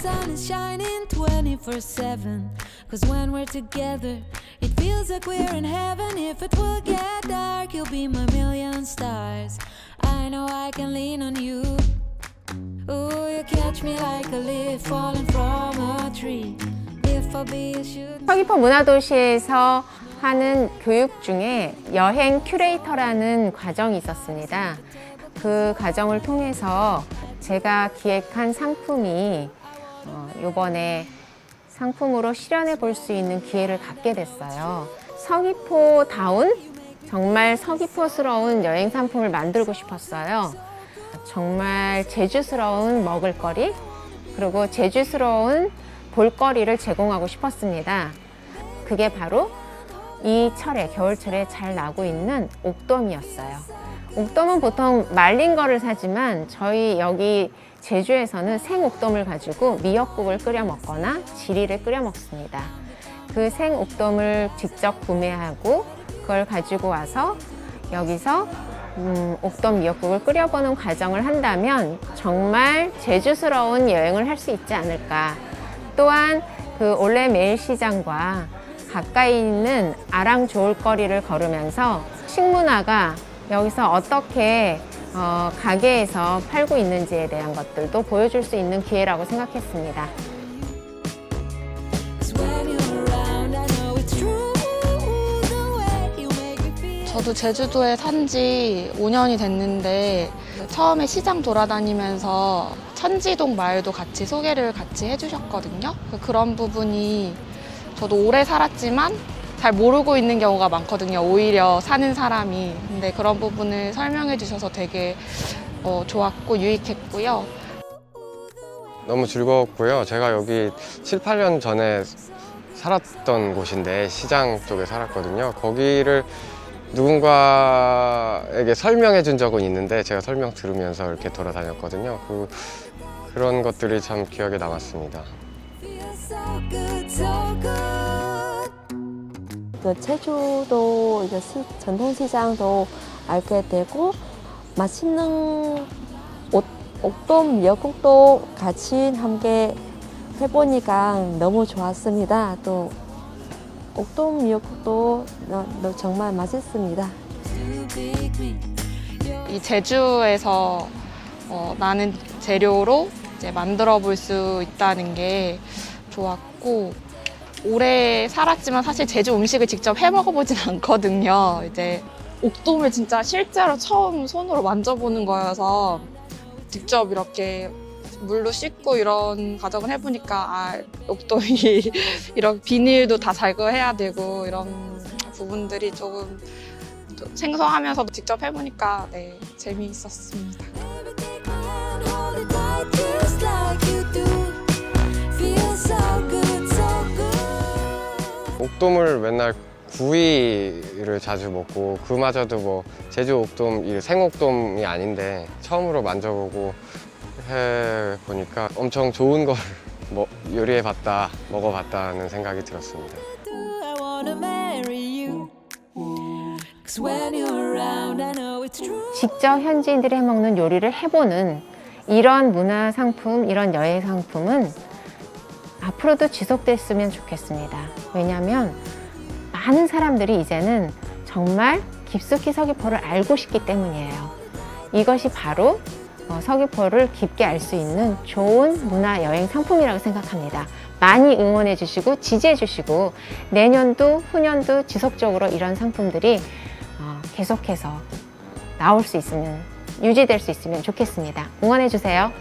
sun is shining 24 7. Cause when we're together, it feels like we're in heaven. If it will get dark, you'll be my million stars. I know I can lean on you. Ooh, you catch me like a leaf falling from a tree. If I be a shooting 서귀포 문화도시에서 하는 교육 중에 여행 큐레이터라는 과정이 있었습니다. 그 과정을 통해서 제가 기획한 상품이 어, 이번에 상품으로 실현해 볼 수 있는 기회를 갖게 됐어요. 서귀포다운 정말 서귀포스러운 여행 상품을 만들고 싶었어요. 정말 제주스러운 먹을거리 그리고 제주스러운 볼거리를 제공하고 싶었습니다. 그게 바로 이 철에 겨울철에 잘 나고 있는 옥돔이었어요. 옥돔은 보통 말린 거를 사지만 저희 여기 제주에서는 생옥돔을 가지고 미역국을 끓여 먹거나 지리를 끓여 먹습니다. 그 생옥돔을 직접 구매하고 그걸 가지고 와서 여기서 음, 옥돔 미역국을 끓여보는 과정을 한다면 정말 제주스러운 여행을 할 수 있지 않을까. 또한 그 올레 매일 시장과 가까이 있는 아랑 좋을 거리를 걸으면서 식문화가 여기서 어떻게 어, 가게에서 팔고 있는지에 대한 것들도 보여줄 수 있는 기회라고 생각했습니다. 저도 제주도에 산 지 5년이 됐는데 처음에 시장 돌아다니면서 천지동 마을도 같이 소개를 같이 해주셨거든요. 그런 부분이 저도 오래 살았지만 잘 모르고 있는 경우가 많거든요. 오히려 사는 사람이. 근데 그런 부분을 설명해 주셔서 되게 어, 좋았고 유익했고요. 너무 즐거웠고요. 제가 여기 7, 8년 전에 살았던 곳인데 시장 쪽에 살았거든요. 거기를 누군가에게 설명해 준 적은 있는데 제가 설명 들으면서 이렇게 돌아다녔거든요. 그, 그런 것들이 참 기억에 남았습니다. 그 제주도 이제 시- 전통시장도 알게 되고 맛있는 옷, 옥돔 미역국도 같이 함께 해보니까 너무 좋았습니다. 또 옥돔 미역국도 너- 너 정말 맛있습니다. 이 제주에서 어, 나는 재료로 이제 만들어 볼 수 있다는 게 좋았고 오래 살았지만 사실 제주 음식을 직접 해 먹어보진 않거든요. 이제 옥돔을 진짜 실제로 처음 손으로 만져보는 거여서 직접 이렇게 물로 씻고 이런 과정을 해보니까 아 옥돔이 이런 비닐도 다 제거해야 되고 이런 부분들이 조금 좀 생소하면서 도 직접 해보니까 네 재미있었습니다. 옥돔을 맨날 구이를 자주 먹고 그마저도 뭐 제주 옥돔, 이 생옥돔이 아닌데 처음으로 만져보고 해 보니까 엄청 좋은 걸 뭐, 요리해 봤다, 먹어 봤다는 생각이 들었습니다. 직접 현지인들이 해먹는 요리를 해보는 이런 문화 상품, 이런 여행 상품은 앞으로도 지속됐으면 좋겠습니다. 왜냐하면 많은 사람들이 이제는 정말 깊숙이 서귀포를 알고 싶기 때문이에요. 이것이 바로 어, 서귀포를 깊게 알 수 있는 좋은 문화 여행 상품이라고 생각합니다. 많이 응원해 주시고 지지해 주시고 내년도 후년도 지속적으로 이런 상품들이 어, 계속해서 나올 수 있으면 유지될 수 있으면 좋겠습니다. 응원해 주세요.